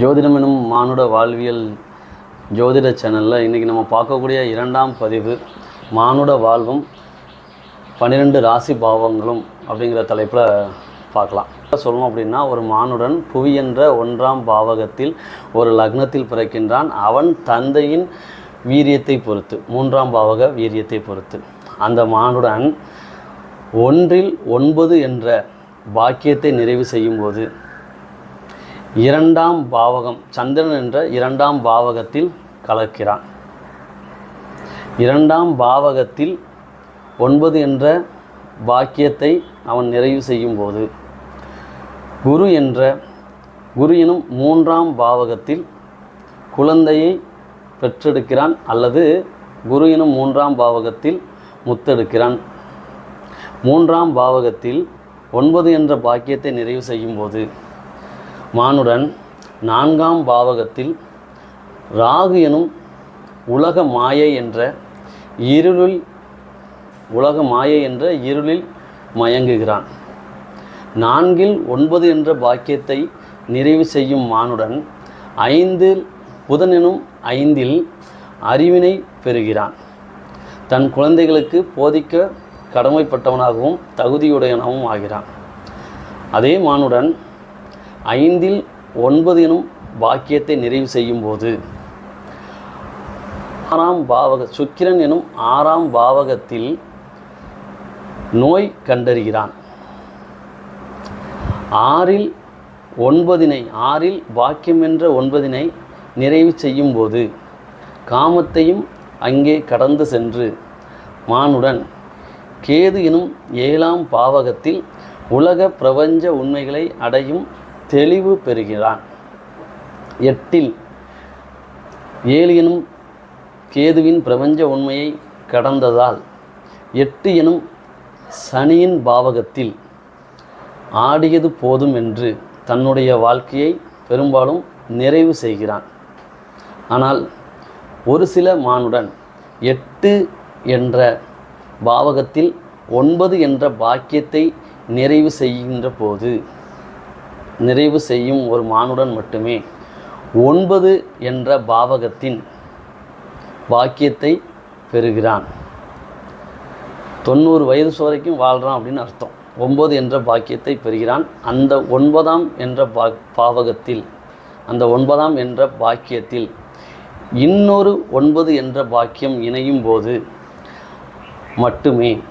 ஜோதிடம் எனும் மானுட வாழ்வியல் ஜோதிட சேனலில் இன்றைக்கி நம்ம பார்க்கக்கூடிய இரண்டாம் பதிவு மானுட வாழ்வும் பன்னிரெண்டு ராசி பாவங்களும் அப்படிங்கிற தலைப்பில் பார்க்கலாம். சொல்லணும் அப்படின்னா ஒரு மானுடன் புவி என்ற ஒன்றாம் பாவகத்தில் ஒரு லக்னத்தில் பிறக்கின்றான். அவன் தந்தையின் வீரியத்தை பொறுத்து மூன்றாம் பாவக வீரியத்தை பொறுத்து. அந்த மானுடன் ஒன்றில் ஒன்பது என்ற பாக்கியத்தை நிறைவு செய்யும்போது இரண்டாம் பாவகம். சந்திரன் என்ற இரண்டாம் பாவகத்தில் கலக்கிறான். இரண்டாம் பாவகத்தில் ஒன்பது என்ற பாக்கியத்தை அவன் நிறைவு செய்யும் போது குரு என்ற குரு எனும் மூன்றாம் பாவகத்தில் குழந்தையை பெற்றெடுக்கிறான் அல்லது குரு எனும் மூன்றாம் பாவகத்தில் முத்தெடுக்கிறான். மூன்றாம் பாவகத்தில் ஒன்பது என்ற பாக்கியத்தை நிறைவு செய்யும்போது மானுடன் நான்காம் பாவகத்தில் ராகு எனும் உலக மாயை என்ற இருளில் உலக மாயை என்ற இருளில் மயங்குகிறான். நான்கில் ஒன்பது என்ற பாக்கியத்தை நிறைவு செய்யும் மானுடன் ஐந்தில் புதன் எனும் ஐந்தில் அறிவினை பெறுகிறான். தன் குழந்தைகளுக்கு போதிக்க கடமைப்பட்டவனாகவும் தகுதியுடையனவும் ஆகிறான். அதே மானுடன் ஐந்தில் ஒன்பது எனும் பாக்கியத்தை நிறைவு செய்யும் போது ஆறாம் பாவக சுக்கிரன் எனும் ஆறாம் பாவகத்தில் நோய் கண்டறிகிறான். ஆறில் ஒன்பதினை ஆறில் பாக்கியம் என்ற ஒன்பதினை நிறைவு செய்யும் போது காமத்தையும் அங்கே கடந்து சென்று மானுடன் கேது எனும் ஏழாம் பாவகத்தில் உலக பிரபஞ்ச உண்மைகளை அடையும் தெளிவு பெறுகிறான். எட்டில் ஏழு எனும் கேதுவின் பிரபஞ்ச உண்மையை கடந்ததால் எட்டு எனும் சனியின் பாவகத்தில் ஆடியது போதும் என்று தன்னுடைய வாழ்க்கையை பெரும்பாலும் நிறைவு செய்கிறான். ஆனால் ஒரு சில மானுடன் எட்டு என்ற பாவகத்தில் ஒன்பது என்ற பாக்கியத்தை நிறைவு செய்கின்ற போது நிறைவு செய்யும் ஒரு மானுடன் மட்டுமே. ஒன்பது என்ற பாவகத்தின் பாக்கியத்தை பெறுகிறான். தொண்ணூறு வயது வரைக்கும் வாழ்கிறான் அப்படின்னு அர்த்தம். ஒன்பது என்ற பாக்கியத்தை பெறுகிறான். அந்த ஒன்பதாம் என்ற பா பாவகத்தில் அந்த ஒன்பதாம் என்ற பாக்கியத்தில் இன்னொரு ஒன்பது என்ற பாக்கியம் இணையும் போது மட்டுமே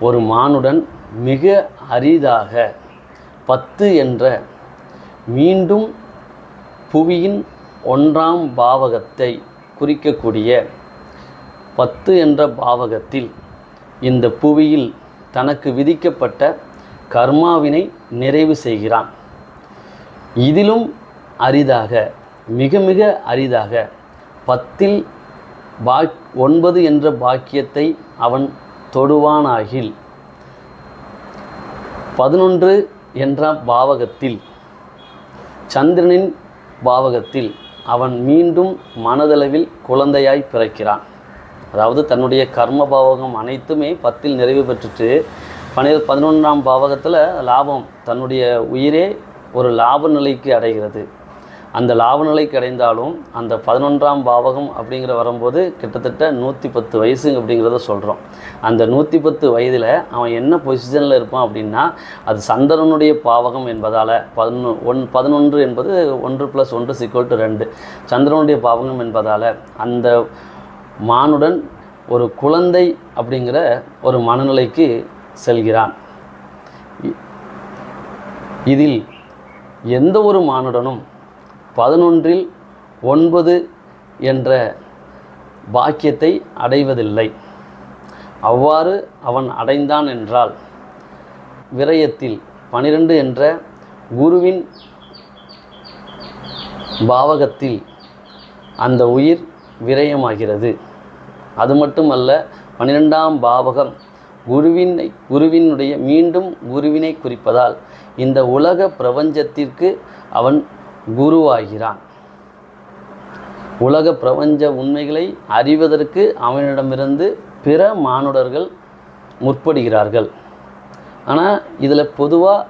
ஒரு மானுடன் மிக அரிதாக பத்து என்ற மீண்டும் புவியின் ஒன்றாம் பாவகத்தை குறிக்கக்கூடிய பத்து என்ற பாவகத்தில் இந்த புவியில் தனக்கு விதிக்கப்பட்ட கர்மாவினை நிறைவு செய்கிறான். இதிலும் அரிதாக மிக மிக அரிதாக பத்தில் பா ஒன்பது என்ற பாக்கியத்தை அவன் தொடுவானாகில் பதினொன்று என்ற பாவகத்தில். சந்திரனின் பாவகத்தில் அவன் மீண்டும் மனதளவில் குழந்தையாய் பிறக்கிறான். அதாவது தன்னுடைய கர்ம பாவகம் அனைத்துமே பத்தில் நிறைவு பெற்றுட்டு பனி பதினொன்றாம் பாவகத்தில் லாபம் தன்னுடைய உயிரே ஒரு லாப நிலைக்கு அடைகிறது. அந்த லாப கிடைந்தாலும் அந்த பதினொன்றாம் பாவகம் அப்படிங்கிற வரும்போது கிட்டத்தட்ட நூற்றி பத்து வயசு அப்படிங்கிறத சொல்கிறோம் அந்த நூற்றி பத்து வயதில் அவன் என்ன பொசிஷனில் இருப்பான் அப்படின்னா அது சந்திரனுடைய பாவகம் என்பதால் பதினொ ஒன் பதினொன்று என்பது ஒன்று ப்ளஸ் ஒன்று சிக்கோல் டு ரெண்டு. சந்திரனுடைய பாவகம் என்பதால் அந்த மானுடன் ஒரு குழந்தை அப்படிங்கிற ஒரு மனநிலைக்கு செல்கிறான். இதில் எந்த ஒரு மானுடனும் பதினொன்றில் ஒன்பது என்ற பாக்கியத்தை அடைவதில்லை. அவ்வாறு அவன் அடைந்தான் என்றால் விரயத்தில் பனிரெண்டு என்ற குருவின் பாவகத்தில் அந்த உயிர் விரயமாகிறது. அது மட்டுமல்ல பன்னிரெண்டாம் பாவகம் குருவினை குருவினுடைய மீண்டும் குருவினை குறிப்பதால் இந்த உலக பிரபஞ்சத்திற்கு அவன் குருவாகிறான். உலக பிரபஞ்ச உண்மைகளை அறிவதற்கு அவனிடமிருந்து பிற மானுடர்கள் முற்படுகிறார்கள். ஆனால் இதில் பொதுவாக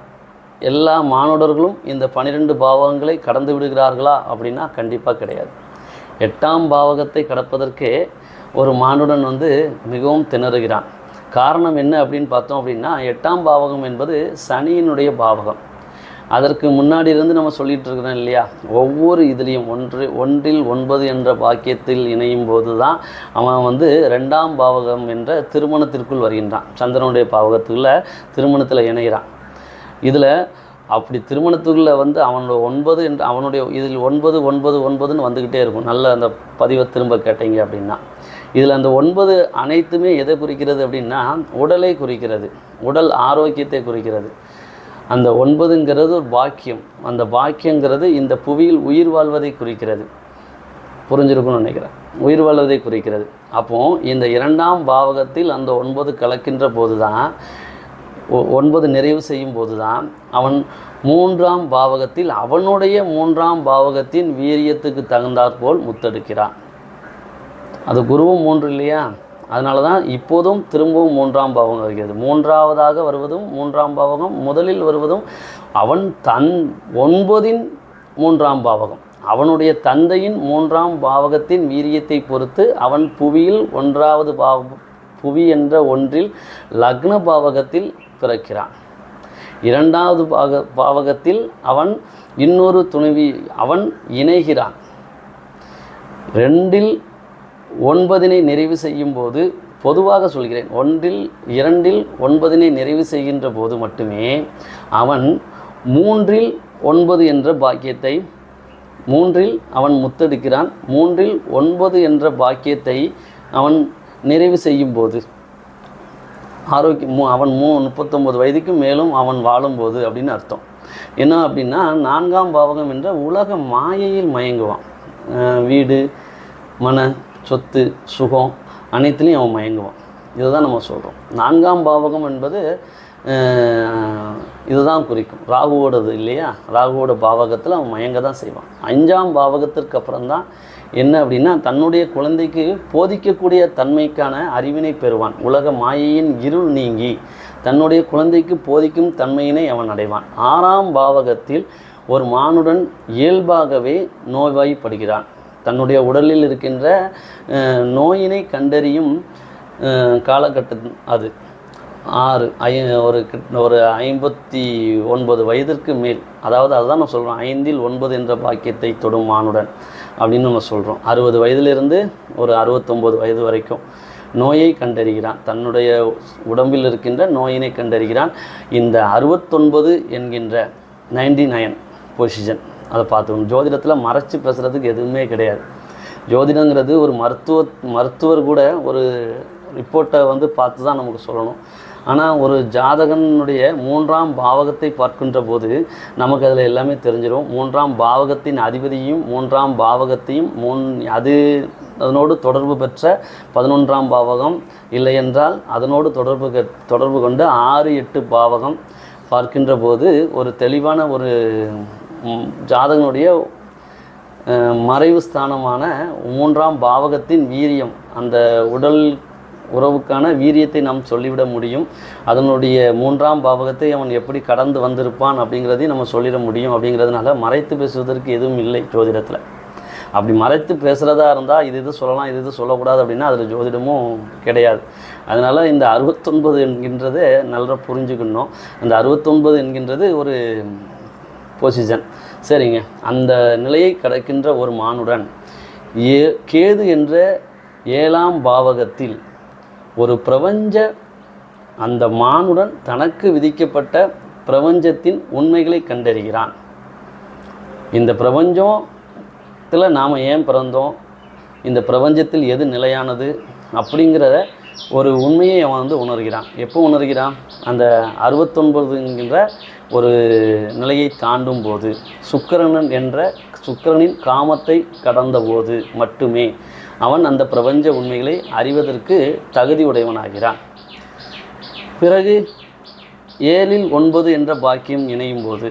எல்லா மானுடர்களும் இந்த பனிரெண்டு பாவகங்களை கடந்து விடுகிறார்களா அப்படின்னா கண்டிப்பாக கிடையாது. எட்டாம் பாவகத்தை கடப்பதற்கே ஒரு மானுடன் வந்து மிகவும் திணறுகிறான். காரணம் என்ன அப்படின்னு பார்த்தோம் அப்படின்னா எட்டாம் பாவகம் என்பது சனியினுடைய பாவகம். அதற்கு முன்னாடி இருந்து நம்ம சொல்லிட்டு இருக்கிறோம் இல்லையா? ஒவ்வொரு இதுலேயும் ஒன்று ஒன்றில் ஒன்பது என்ற பாக்கியத்தில் இணையும் போது தான் அவன் வந்து ரெண்டாம் பாவகம் என்ற திருமணத்திற்குள் வருகின்றான். சந்திரனுடைய பாவகத்துக்குள்ள திருமணத்தில் இணைகிறான். இதில் அப்படி திருமணத்துக்குள்ள வந்து அவனோட ஒன்பது என்று அவனுடைய இதில் ஒன்பது ஒன்பது ஒன்பதுன்னு வந்துக்கிட்டே இருக்கும். நல்ல அந்த பதிவை திரும்ப கேட்டீங்க அப்படின்னா. இதில் அந்த ஒன்பது அனைத்துமே எதை குறிக்கிறது அப்படின்னா உடலை குறிக்கிறது. உடல் ஆரோக்கியத்தை குறிக்கிறது. அந்த ஒன்பதுங்கிறது ஒரு பாக்கியம் அந்த பாக்கியங்கிறது இந்த புவியில் உயிர் வாழ்வதை குறிக்கிறது. புரிஞ்சிருக்கும்னு நினைக்கிறேன். உயிர் வாழ்வதை குறிக்கிறது. அப்போது இந்த இரண்டாம் பாவகத்தில் அந்த ஒன்பது கலக்கின்ற போது தான் ஒ- ஒன்பது நிறைவு செய்யும் போது தான் அவன் மூன்றாம் பாவகத்தில் அவனுடைய மூன்றாம் பாவகத்தின் வீரியத்துக்கு தகுந்தாற்போல் முத்தெடுக்கிறான். அது குருவும் மூன்று இல்லையா? அதனால தான் இப்போதும் திரும்பவும் மூன்றாம் பாவகம் வருகிறது மூன்றாவதாக வருவதும் மூன்றாம் பாவகம் முதலில் வருவதும் அவன் தன் ஒன்பதின் மூன்றாம் பாவகம். அவனுடைய தந்தையின் மூன்றாம் பாவகத்தின் வீரியத்தை பொறுத்து அவன் புவியில் ஒன்றாவது பாவ புவி என்ற ஒன்றில் லக்ன பாவகத்தில் பிறக்கிறான். இரண்டாவது பாக பாவகத்தில் அவன் இன்னொரு துணைவி அவன் இணைகிறான். ரெண்டில் ஒன்பதினை நிறைவு செய்யும் போது பொதுவாக சொல்கிறேன் ஒன்றில் இரண்டில் ஒன்பதினை நிறைவு செய்கின்ற போது மட்டுமே அவன் மூன்றில் ஒன்பது என்ற பாக்கியத்தை மூன்றில் அவன் முத்தெடுக்கிறான் மூன்றில் ஒன்பது என்ற பாக்கியத்தை அவன் நிறைவு செய்யும் போது ஆரோக்கியம் மூ அவன் மூ முப்பத்தொம்பது வயதுக்கு மேலும் அவன் வாழும்போது அப்படின்னு அர்த்தம். என்ன அப்படின்னா நான்காம் பாவகம் என்ற உலக மாயையில் மயங்குவான். வீடு மன சொத்து சுகம் அனைத்துலேயும் அவன் மயங்குவான். இதுதான் நம்ம சொல்கிறோம் நான்காம் பாவகம் என்பது இதுதான் குறிக்கும். ராகுவோடது இல்லையா? ராகுவோட பாவகத்தில் அவன் மயங்க தான் செய்வான். அஞ்சாம் பாவகத்திற்கு அப்புறம் தான் என்ன அப்படின்னா தன்னுடைய குழந்தைக்கு போதிக்கக்கூடிய தன்மைக்கான அறிவினை பெறுவான். உலக மாயையின் இருள் நீங்கி தன்னுடைய குழந்தைக்கு போதிக்கும் தன்மையினை அவன் அடைவான். ஆறாம் பாவகத்தில் ஒரு மானுடன் இயல்பாகவே நோய்வாய்ப்படுகிறான். தன்னுடைய உடலில் இருக்கின்ற நோயினை கண்டறியும் காலகட்டம் அது. ஆறு ஐ ஒரு கிட்- ஒரு ஐம்பத்தி ஒன்பது வயதிற்கு மேல். அதாவது அதுதான் நான் சொல்கிறோம் ஐந்தில் ஒன்பது என்ற பாக்கியத்தை தொடும் மானுடன் அப்படின்னு நம்ம சொல்கிறோம் அறுபது வயதிலிருந்து ஒரு அறுபத்தொம்போது வயது வரைக்கும் நோயை கண்டறிகிறான். தன்னுடைய உடம்பில் இருக்கின்ற நோயினை கண்டறிகிறான். இந்த அறுபத்தொன்பது என்கின்ற நைன்டி நைன் பொசிஷன். அதை பார்த்துக்கணும். ஜோதிடத்தில் மறைச்சி பேசுகிறதுக்கு எதுவுமே கிடையாது. ஜோதிடங்கிறது ஒரு மருத்துவ மருத்துவர் கூட ஒரு ரிப்போர்ட்டை வந்து பார்த்து தான் நமக்கு சொல்லணும். ஆனால் ஒரு ஜாதகனுடைய மூன்றாம் பாவகத்தை பார்க்கின்ற போது நமக்கு அதில் எல்லாமே தெரிஞ்சிடும் மூன்றாம் பாவகத்தின் அதிபதியும் மூன்றாம் பாவகத்தையும் மூன் அது அதனோடு தொடர்பு பெற்ற பதினொன்றாம் பாவகம் இல்லை என்றால் அதனோடு தொடர்பு தொடர்பு கொண்டு ஆறு எட்டு பாவகம் பார்க்கின்ற போது ஒரு தெளிவான ஒரு ஜாதகனுடைய மறைவு ஸ்தானமான மூன்றாம் பாவகத்தின் வீரியம் அந்த உடல் உறவுக்கான வீரியத்தை நாம் சொல்லிவிட முடியும். அதனுடைய மூன்றாம் பாவகத்தை அவன் எப்படி கடந்து வந்திருப்பான் அப்படிங்கிறதையும் நம்ம சொல்லிட முடியும். அப்படிங்கிறதுனால மறைத்து பேசுவதற்கு எதுவும் இல்லை ஜோதிடத்தில். அப்படி மறைத்து பேசுகிறதா இருந்தால் இது இது சொல்லலாம் இது இது சொல்லக்கூடாது அப்படின்னா அதில் ஜோதிடமும் கிடையாது. அதனால் இந்த அறுபத்தொன்பது என்கின்றது நல்லா புரிஞ்சுக்கணும். அந்த அறுபத்தொன்பது என்கின்றது ஒரு பொசிஷன் சரிங்க. அந்த நிலையை கடக்கின்ற ஒரு மானுடன் ஏ கேது என்ற ஏழாம் பாவகத்தில் ஒரு பிரபஞ்ச அந்த மானுடன் தனக்கு விதிக்கப்பட்ட பிரபஞ்சத்தின் உண்மைகளை கண்டறிகிறான். இந்த பிரபஞ்சத்தில் நாம் ஏன் பிறந்தோம்? இந்த பிரபஞ்சத்தில் எது நிலையானது? அப்படிங்கிறத ஒரு உண்மையை அவன் வந்து உணர்கிறான். எப்போ உணர்கிறான்? அந்த அறுபத்தொன்பதுங்கிற ஒரு நிலையை தாண்டும் போது சுக்கிரனன் என்ற சுக்கிரனின் காமத்தை கடந்த போது மட்டுமே அவன் அந்த பிரபஞ்ச உண்மைகளை அறிவதற்கு தகுதியுடையவனாகிறான். பிறகு ஏழில் ஒன்பது என்ற பாக்கியம் இணையும் போது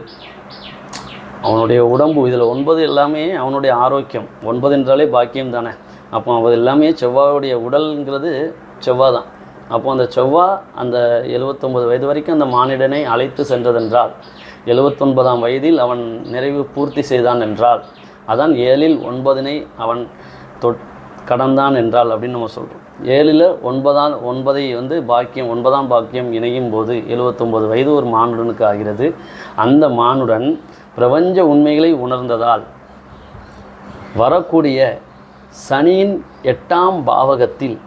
அவனுடைய உடம்பு இதில் ஒன்பது எல்லாமே அவனுடைய ஆரோக்கியம். ஒன்பது என்றாலே பாக்கியம் தானே. அப்போ அது எல்லாமே செவ்வாயுடைய உடல்ங்கிறது செவ்வாய் தான். அப்போ அந்த செவ்வாய் அந்த எழுபத்தொம்பது வயது வரைக்கும் அந்த மானிடனை அழைத்து சென்றதென்றால் எழுவத்தொன்பதாம் வயதில் அவன் நிறைவு பூர்த்தி செய்தான் என்றால் அதான் ஏழில் ஒன்பதினை அவன் தொட் கடந்தான் என்றால் அப்படின்னு நம்ம சொல்கிறோம் ஏழில் ஒன்பதாம் ஒன்பதை வந்து பாக்கியம் ஒன்பதாம் பாக்கியம் இணையும் போது எழுவத்தொம்பது வயது ஒரு மானுடனுக்கு ஆகிறது. அந்த மானுடன் பிரபஞ்ச உண்மைகளை உணர்ந்ததால் வரக்கூடிய சனியின் எட்டாம் பாவகத்தில்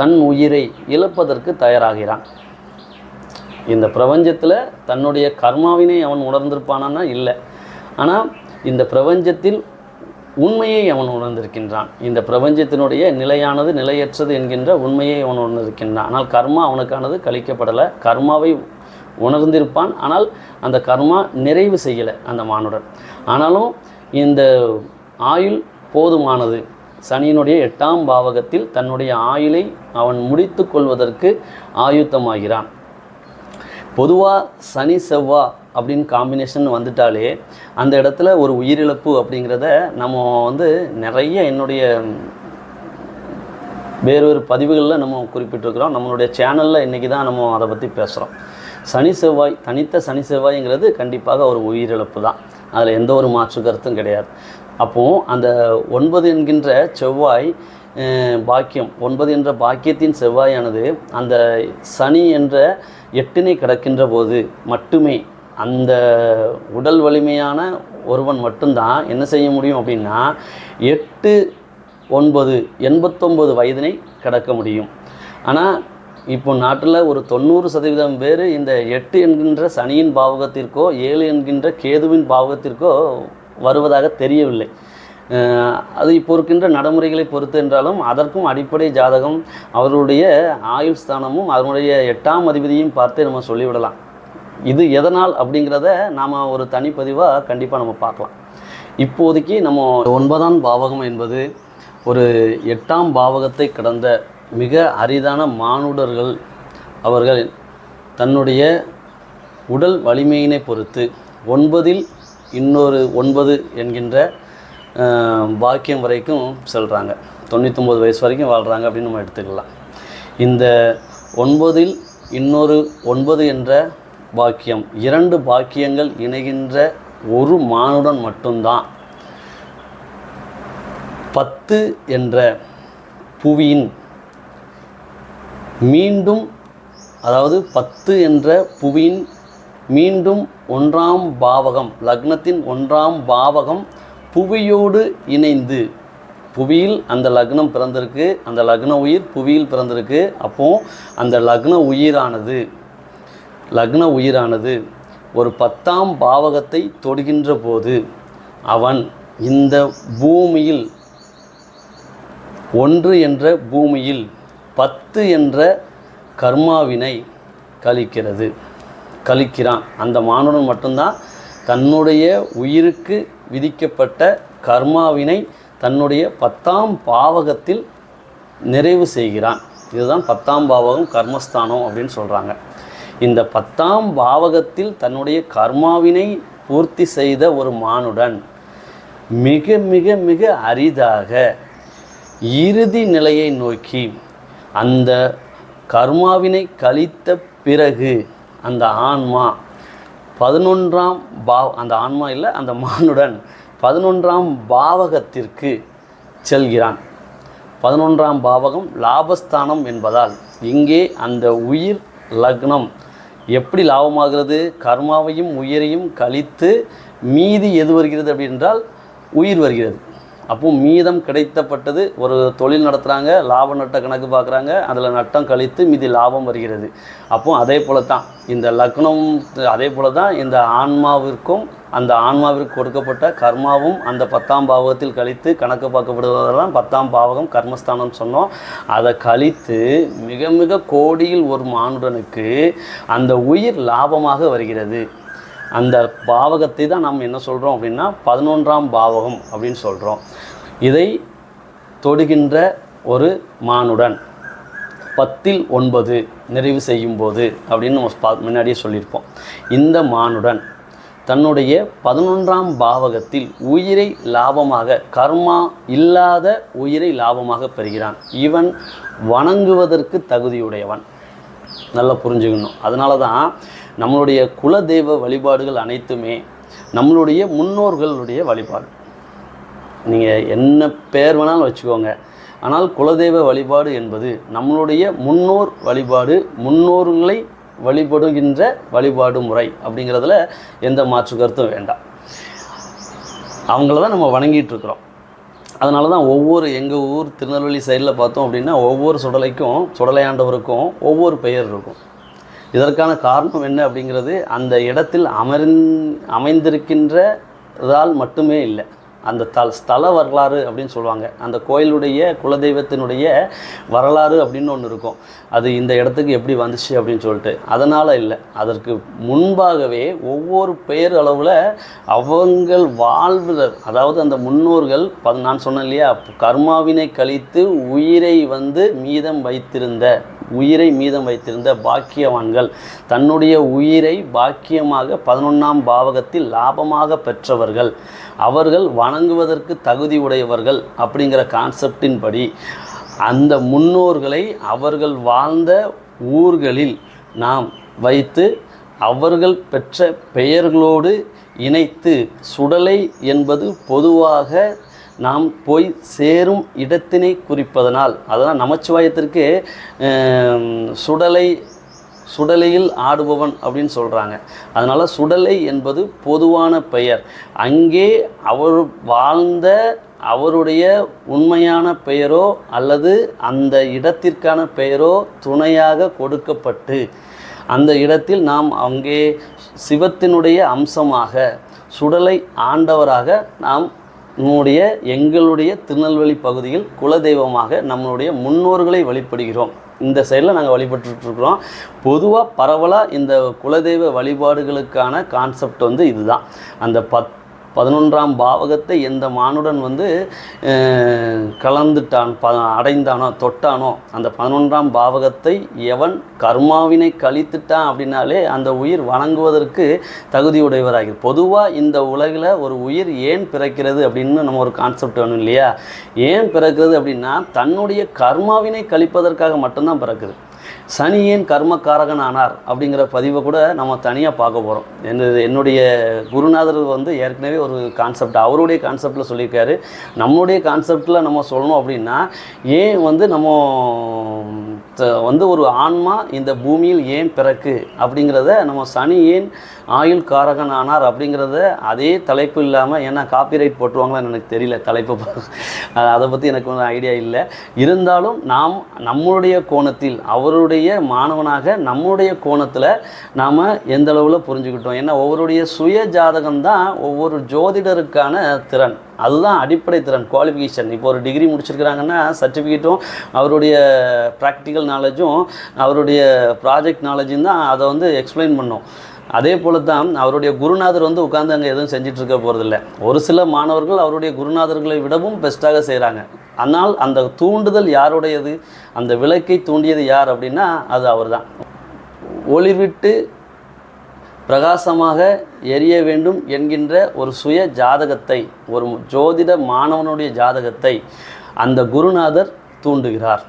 தன் உயிரை இழப்பதற்கு தயாராகிறான். இந்த பிரபஞ்சத்தில் தன்னுடைய கர்மாவினை அவன் உணர்ந்திருப்பானான்னா இல்லை. ஆனால் இந்த பிரபஞ்சத்தில் உண்மையை அவன் உணர்ந்திருக்கின்றான். இந்த பிரபஞ்சத்தினுடைய நிலையானது நிலையற்றது என்கின்ற உண்மையை அவன் உணர்ந்திருக்கின்றான். ஆனால் கர்மா அவனுக்கானது கழிக்கப்படலை. கர்மாவை உணர்ந்திருப்பான். ஆனால் அந்த கர்மா நிறைவு செய்யலை அந்த மானுடன். ஆனாலும் இந்த ஆயுள் போதுமானது. சனியினுடைய எட்டாம் பாவகத்தில் தன்னுடைய ஆயுளை அவன் முடித்து கொள்வதற்கு ஆயுத்தமாகிறான். பொதுவாக சனி செவ்வா அப்படின்னு காம்பினேஷன் வந்துட்டாலே அந்த இடத்துல ஒரு உயிரிழப்பு அப்படிங்கிறத நம்ம வந்து நிறைய என்னுடைய வேறொரு பதிவுகளில் நம்ம குறிப்பிட்டிருக்கிறோம். நம்மளுடைய சேனலில் இன்றைக்கி தான் நம்ம அதை பற்றி பேசுகிறோம் சனி செவ்வாய் தனித்த சனி செவ்வாய்ங்கிறது கண்டிப்பாக ஒரு உயிரிழப்பு தான் அதில் எந்த ஒரு மாற்று கருத்தும் கிடையாது. அப்போது அந்த ஒன்பது என்கின்ற செவ்வாய் பாக்கியம் ஒன்பது என்ற பாக்கியத்தின் செவ்வாயானது அந்த சனி என்ற எட்டினை கடக்கின்ற போது மட்டுமே அந்த உடல் வலிமையான ஒருவன் மட்டும்தான் என்ன செய்ய முடியும் அப்படின்னா எட்டு ஒன்பது எண்பத்தொம்பது வயதினை கடக்க முடியும். ஆனால் இப்போ நாட்டில் ஒரு தொண்ணூறு சதவீதம் பேர் இந்த எட்டு என்கின்ற சனியின் பாவகத்திற்கோ ஏழு என்கின்ற கேதுவின் பாவகத்திற்கோ வருவதாக தெரியவில்லை. அது இப்போ இருக்கின்ற நடைமுறைகளை பொறுத்து என்றாலும் அதற்கும் அடிப்படை ஜாதகம் அவர்களுடைய ஆயுள் ஸ்தானமும் அதனுடைய எட்டாம் அதிபதியும் பார்த்து நம்ம சொல்லிவிடலாம். இது எதனால் அப்படிங்கிறத நாம் ஒரு தனிப்பதிவாக கண்டிப்பாக நம்ம பார்க்கலாம். இப்போதைக்கு நம்ம ஒன்பதாம் பாவகம் என்பது ஒரு எட்டாம் பாவகத்தை கடந்த மிக அரிதான மானுடர்கள் அவர்கள் தன்னுடைய உடல் வலிமையினை பொறுத்து ஒன்பதில் இன்னொரு ஒன்பது என்கின்ற பாக்கியம் வரைக்கும் செல்கிறாங்க தொண்ணூத்தொம்பது வயசு வரைக்கும் வாழ்கிறாங்க அப்படின்னு நம்ம எடுத்துக்கலாம். இந்த ஒன்பதில் இன்னொரு ஒன்பது என்ற பாக்கியம் இரண்டு பாக்கியங்கள் இணைகின்ற ஒரு மானுடன் மட்டும்தான். பத்து என்ற புவியின் மீண்டும் அதாவது பத்து என்ற புவியின் மீண்டும் ஒன்றாம் பாவகம் லக்னத்தின் ஒன்றாம் பாவகம் புவியோடு இணைந்து. புவியில் அந்த லக்னம் பிறந்திருக்கு அந்த லக்ன உயிர் புவியில் பிறந்திருக்கு. அப்போ அந்த லக்ன உயிரானது லக்ன உயிரானது ஒரு பத்தாம் பாவகத்தை தொடுகின்ற போது அவன் இந்த பூமியில் ஒன்று என்ற பூமியில் பத்து என்ற கர்மாவினை கழிக்கிறது. கழிக்கிறான். அந்த மானுடன் மட்டும்தான் தன்னுடைய உயிருக்கு விதிக்கப்பட்ட கர்மாவினை தன்னுடைய பத்தாம் பாவகத்தில் நிறைவு செய்கிறான். இதுதான் பத்தாம் பாவகம் கர்மஸ்தானம் அப்படின்னு சொல்கிறாங்க இந்த பத்தாம் பாவகத்தில் தன்னுடைய கர்மாவினை பூர்த்தி செய்த ஒரு மானுடன் மிக மிக மிக அரிதாக இறுதி நிலையை நோக்கி அந்த கர்மாவினை கழித்த பிறகு அந்த ஆன்மா பதினொன்றாம் பா அந்த ஆன்மா இல்லை அந்த மானுடன் பதினொன்றாம் பாவகத்திற்கு செல்கிறான். பதினொன்றாம் பாவகம் லாபஸ்தானம் என்பதால் இங்கே அந்த உயிர் லக்னம் எப்படி லாபமாகிறது? கர்மாவையும் உயிரையும் கழித்து மீதி எது வருகிறது அப்படின்றால் உயிர் வருகிறது. அப்போ மீதம் கிடைத்தப்பட்டது ஒரு தொழில் நடத்துகிறாங்க லாப நட்ட கணக்கு பார்க்குறாங்க அதில் நட்டம் கழித்து மீதி லாபம் வருகிறது. அப்போ அதே போல தான் இந்த லக்னம் அதே போல தான் இந்த ஆன்மாவிற்கும் அந்த ஆன்மாவிற்கு கொடுக்கப்பட்ட கர்மாவும் அந்த பத்தாம் பாவகத்தில் கழித்து கணக்கு பார்க்கப்படுவதெல்லாம் பத்தாம் பாவகம் கர்மஸ்தானம் சொன்னோம். அதை கழித்து மிக மிக கோடியில் ஒரு மானுடனுக்கு அந்த உயிர் லாபமாக வருகிறது. அந்த பாவகத்தை தான் நாம் என்ன சொல்கிறோம் அப்படின்னா பதினொன்றாம் பாவகம் அப்படின்னு சொல்கிறோம் இதை தொடுகின்ற ஒரு மானுடன் பத்தில் ஒன்பது நிறைவு செய்யும் போது அப்படின்னு நம்ம முன்னாடியே சொல்லியிருப்போம். இந்த மானுடன் தன்னுடைய பதினொன்றாம் பாவகத்தில் உயிரை லாபமாக கர்மா இல்லாத உயிரை லாபமாக பெறுகிறான். இவன் வணங்குவதற்கு தகுதியுடையவன். நல்லா புரிஞ்சுக்கணும். அதனால தான் நம்மளுடைய குலதெய்வ வழிபாடுகள் அனைத்துமே நம்மளுடைய முன்னோர்களுடைய வழிபாடு. நீங்கள் என்ன பேர் வேணாலும் வச்சுக்கோங்க. ஆனால் குலதெய்வ வழிபாடு என்பது நம்மளுடைய முன்னோர் வழிபாடு முன்னோர்களை வழிபடுகின்ற வழிபாடு முறை அப்படிங்கிறதுல எந்த மாற்று கருத்தும் வேண்டாம். அவங்கள தான் நம்ம வணங்கிட்டு இருக்கிறோம். அதனால தான் ஒவ்வொரு எங்கள் ஊர் திருநெல்வேலி சைடில் பார்த்தோம் அப்படின்னா ஒவ்வொரு சுடலைக்கும் சுடலையாண்டவருக்கும் ஒவ்வொரு பெயர் இருக்கும். இதற்கான காரணம் என்ன அப்படிங்கிறது அந்த இடத்தில் அமர்ந் அமைந்திருக்கின்றதால் மட்டுமே இல்லை. அந்த த ஸ்தல வரலாறு அப்படின்னு சொல்லுவாங்க. அந்த கோயிலுடைய குலதெய்வத்தினுடைய வரலாறு அப்படின்னு ஒன்று இருக்கும். அது இந்த இடத்துக்கு எப்படி வந்துச்சு அப்படின்னு சொல்லிட்டு. அதனால் இல்லை. அதற்கு முன்பாகவே ஒவ்வொரு பெயர் அளவில் அவங்கள் வாழ்வு அதாவது அந்த முன்னோர்கள் ப நான் சொன்னேன் இல்லையா கர்மாவினை கழித்து உயிரை வந்து மீதம் வைத்திருந்த உயிரை மீதம் வைத்திருந்த பாக்கியவான்கள் தன்னுடைய உயிரை பாக்கியமாக பதினொன்றாம் பாவகத்தில் லாபமாக பெற்றவர்கள். அவர்கள் வணங்குவதற்கு தகுதி உடையவர்கள் அப்படிங்கிற கான்செப்டின் படி அந்த முன்னோர்களை அவர்கள் வாழ்ந்த ஊர்களில் நாம் வைத்து அவர்கள் பெற்ற பெயர்களோடு இணைத்து சுடலை என்பது பொதுவாக நாம் போய் சேரும் இடத்தினை குறிப்பதனால் அதனால் நமச்சிவாயத்திற்கு சுடலை சுடலையில் ஆடுபவன் அப்படின்னு சொல்கிறாங்க அதனால் சுடலை என்பது பொதுவான பெயர். அங்கே அவர் வாழ்ந்த அவருடைய உண்மையான பெயரோ அல்லது அந்த இடத்திற்கான பெயரோ துணையாக கொடுக்கப்பட்டு அந்த இடத்தில் நாம் அங்கே சிவத்தினுடைய அம்சமாக சுடலை ஆண்டவராக நாம் நம்முடைய எங்களுடைய திருநெல்வேலி பகுதியில் குலதெய்வமாக நம்மளுடைய முன்னோர்களை வழிபடுகிறோம். இந்த சைடில் நாங்கள் வழிபட்டுருக்குறோம் பொதுவாக பரவலாக இந்த குலதெய்வ வழிபாடுகளுக்கான கான்செப்ட் வந்து இதுதான். அந்த பத் பதினொன்றாம் பாவகத்தை எந்த மானுடன் வந்து கலந்துட்டான் ப அடைந்தானோ தொட்டானோ அந்த பதினொன்றாம் பாவகத்தை எவன் கர்மாவினை கழித்துட்டான் அப்படின்னாலே அந்த உயிர் வணங்குவதற்கு தகுதியுடையவராகி பொதுவாக இந்த உலகில் ஒரு உயிர் ஏன் பிறக்கிறது அப்படின்னு நம்ம ஒரு கான்செப்ட் வேணும் இல்லையா? ஏன் பிறக்கிறது அப்படின்னா தன்னுடைய கர்மாவினை கழிப்பதற்காக மட்டும்தான் பிறக்குது. சனியின் கர்மக்காரகன் ஆனார் அப்படிங்கிற பதிவை கூட நம்ம தனியாக பார்க்க போகிறோம் என்னது என்னுடைய குருநாதர் வந்து ஏற்கனவே ஒரு கான்செப்ட் அவருடைய கான்செப்டில் சொல்லியிருக்காரு. நம்மளுடைய கான்செப்டில் நம்ம சொல்லணும் அப்படின்னா ஏன் வந்து நம்ம வந்து ஒரு ஆன்மா இந்த பூமியில் ஏன் பிறக்கு? அப்படிங்கிறத நம்ம சனி ஏன் ஆயுள் காரகன் ஆனார் அப்படிங்கிறத அதே தலைப்பு இல்லாமல் ஏன்னா காப்பிரைட் போட்டுருவாங்களான்னு எனக்கு தெரியல தலைப்பு பா- அதை பற்றி எனக்கு ஒன்றும் ஐடியா இல்லை. இருந்தாலும் நாம் நம்மளுடைய கோணத்தில் அவருடைய மாணவனாக நம்முடைய கோணத்தில் நாம் எந்த அளவில் புரிஞ்சுக்கிட்டோம்? ஏன்னா ஒவ்வொருடைய சுய ஜாதகம் தான் ஒவ்வொரு ஜோதிடருக்கான திறன். அதுதான் அடிப்படை திறன் குவாலிஃபிகேஷன் இப்போ ஒரு டிகிரி முடிச்சிருக்கிறாங்கன்னா சர்டிஃபிகேட்டும் அவருடைய ப்ராக்டிக்கல் நாலேஜும் அவருடைய ப்ராஜெக்ட் நாலேஜும் தான் அதை வந்து எக்ஸ்பிளைன் பண்ணும். அதே போல தான் அவருடைய குருநாதர் வந்து உட்காந்து அங்கே எதுவும் செஞ்சுட்டு இருக்க போகிறதில்ல ஒரு சில மாணவர்கள் அவருடைய குருநாதர்களை விடவும் பெஸ்ட்டாக செய்கிறாங்க ஆனால் அந்த தூண்டுதல் யாருடையது? அந்த விளக்கை தூண்டியது யார் அப்படின்னா அது அவர் தான் ஒளிவிட்டு பிரகாசமாக எரிய வேண்டும் என்கின்ற ஒரு சுய ஜாதகத்தை ஒரு ஜோதிட மாணவனுடைய ஜாதகத்தை அந்த குருநாதர் தூண்டுகிறார்.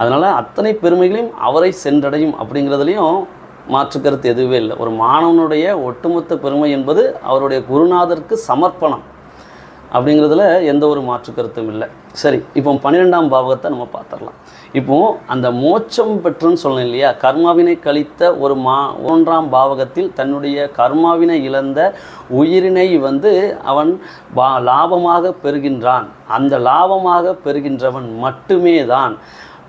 அதனால் அத்தனை பெருமைகளையும் அவரை சென்றடையும் அப்படிங்கிறதுலையும் மாற்று கருத்து எதுவே இல்லை. ஒரு மாணவனுடைய ஒட்டுமொத்த பெருமை என்பது அவருடைய குருநாதருக்கு சமர்ப்பணம். அப்படிங்கிறதுல எந்த ஒரு மாற்று கருத்தும் இல்லை. சரி இப்போ பன்னிரெண்டாம் பாவகத்தை நம்ம பார்த்துடலாம். இப்போ அந்த மோட்சம் பெற்றுன்னு சொல்லணும் இல்லையா? கர்மாவினை கழித்த ஒரு மா ஒன்றாம் பாவகத்தில் தன்னுடைய கர்மாவினை இழந்த உயிரினை வந்து அவன் பா லாபமாக பெறுகின்றான். அந்த லாபமாக பெறுகின்றவன் மட்டுமே தான்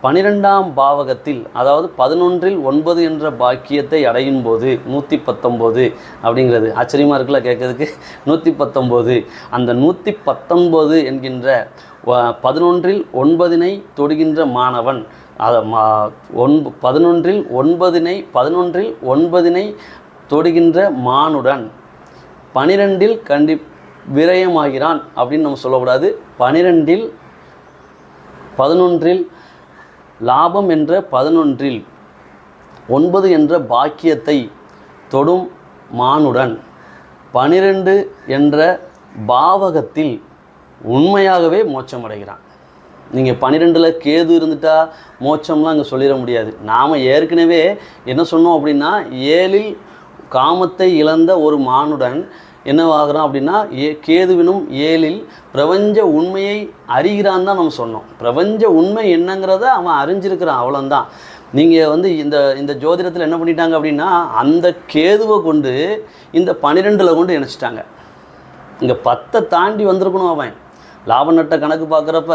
பனிரெண்டாம் பாவகத்தில் அதாவது பதினொன்றில் ஒன்பது என்ற பாக்கியத்தை அடையும் போது நூற்றி பத்தொம்போது அப்படிங்கிறது. ஆச்சரியமாக இருக்குல்ல கேட்கறதுக்கு? நூற்றி பத்தொம்போது அந்த நூற்றி பத்தொன்பது என்கின்ற வ- பதினொன்றில் ஒன்பதினை தொடுகின்ற மாணவன் அதை மா ஒன்ப பதினொன்றில் ஒன்பதினை பதினொன்றில் ஒன்பதினை தொடுகின்ற மானுடன் பனிரெண்டில் கண்டி விரயமாகிறான் அப்படின்னு நம்ம சொல்லக்கூடாது. பனிரெண்டில் பதினொன்றில் லாபம் என்ற பதினொன்றில் ஒன்பது என்ற பாக்கியத்தை தொடும் மானுடன் பனிரெண்டு என்ற பாவகத்தில் உண்மையாகவே மோட்சமடைகிறான். நீங்கள் பன்னிரெண்டில் கேது இருந்துட்டா மோட்சம்லாம் அங்கே சொல்லிட முடியாது. நாம் ஏற்கனவே என்ன சொன்னோம் அப்படின்னா ஏழில் காமத்தை இழந்த ஒரு மானுடன் என்னவாகிறான் அப்படின்னா ஏ கேதுவினும் ஏழில் பிரபஞ்ச உண்மையை அறிகிறான் தான் நம்ம சொன்னோம். பிரபஞ்ச உண்மை என்னங்கிறத அவன் அறிஞ்சிருக்கிறான் அவ்வளோந்தான் நீங்கள் வந்து இந்த இந்த ஜோதிடத்தில் என்ன பண்ணிட்டாங்க அப்படின்னா அந்த கேதுவை கொண்டு இந்த பன்னிரெண்டில் கொண்டு இணைச்சிட்டாங்க. இங்கே பத்தை தாண்டி வந்திருக்கணும் அவன். லாப நட்ட கணக்கு பார்க்குறப்ப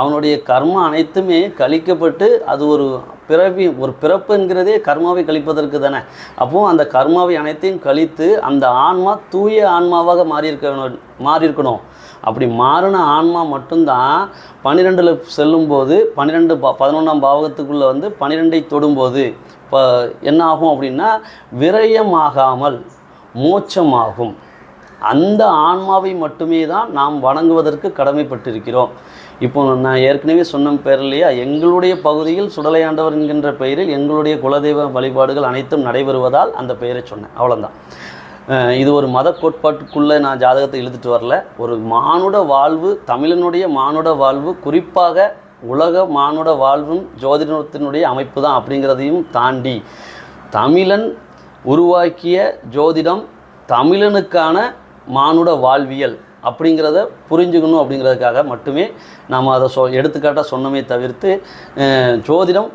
அவனுடைய கர்மம் அனைத்துமே கழிக்கப்பட்டு அது ஒரு பிறவி ஒரு பிறப்புங்கிறதே கர்மாவை கழிப்பதற்கு தானே. அப்போது அந்த கர்மாவை அனைத்தையும் கழித்து அந்த ஆன்மா தூய ஆன்மாவாக மாறியிருக்க மாறியிருக்கணும். அப்படி மாறின ஆன்மா மட்டும்தான் பன்னிரெண்டில் செல்லும்போது பன்னிரெண்டு ப பதினொன்றாம் பாவகத்துக்குள்ளே வந்து பன்னிரெண்டை தொடும்போது இப்போ என்ன ஆகும் அப்படின்னா விரயமாகாமல் மோட்சமாகும். அந்த ஆன்மாவை மட்டுமே தான் நாம் வணங்குவதற்கு கடமைப்பட்டிருக்கிறோம். இப்போ நான் ஏற்கனவே சொன்ன பேர் இல்லையா? எங்களுடைய பகுதியில் சுடலையாண்டவர் என்கின்ற பெயரில் எங்களுடைய குலதெய்வ வழிபாடுகள் அனைத்தும் நடைபெறுவதால் அந்த பெயரை சொன்னேன். அவ்வளோதான் இது ஒரு மத கோட்பாட்டுக்குள்ளே நான் ஜாதகத்தை இழுத்துட்டு வரல. ஒரு மானுட வாழ்வு தமிழனுடைய மானுட வாழ்வு குறிப்பாக உலக மானுட வாழ்வும் ஜோதிடத்தினுடைய அமைப்பு தான் அப்படிங்கிறதையும் தாண்டி தமிழன் உருவாக்கிய ஜோதிடம் தமிழனுக்கான மானுட வாழ்வியல் அப்படிங்கிறத புரிஞ்சுக்கணும் அப்படிங்கிறதுக்காக மட்டுமே நாம் அதை சொ எடுத்துக்காட்டாக சொன்னமே தவிர்த்து ஜோதிடம்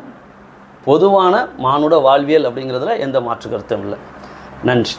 பொதுவான மானுட வாழ்வியல் அப்படிங்கிறதுல எந்த மாற்று கருத்தும் இல்லை. நன்றி.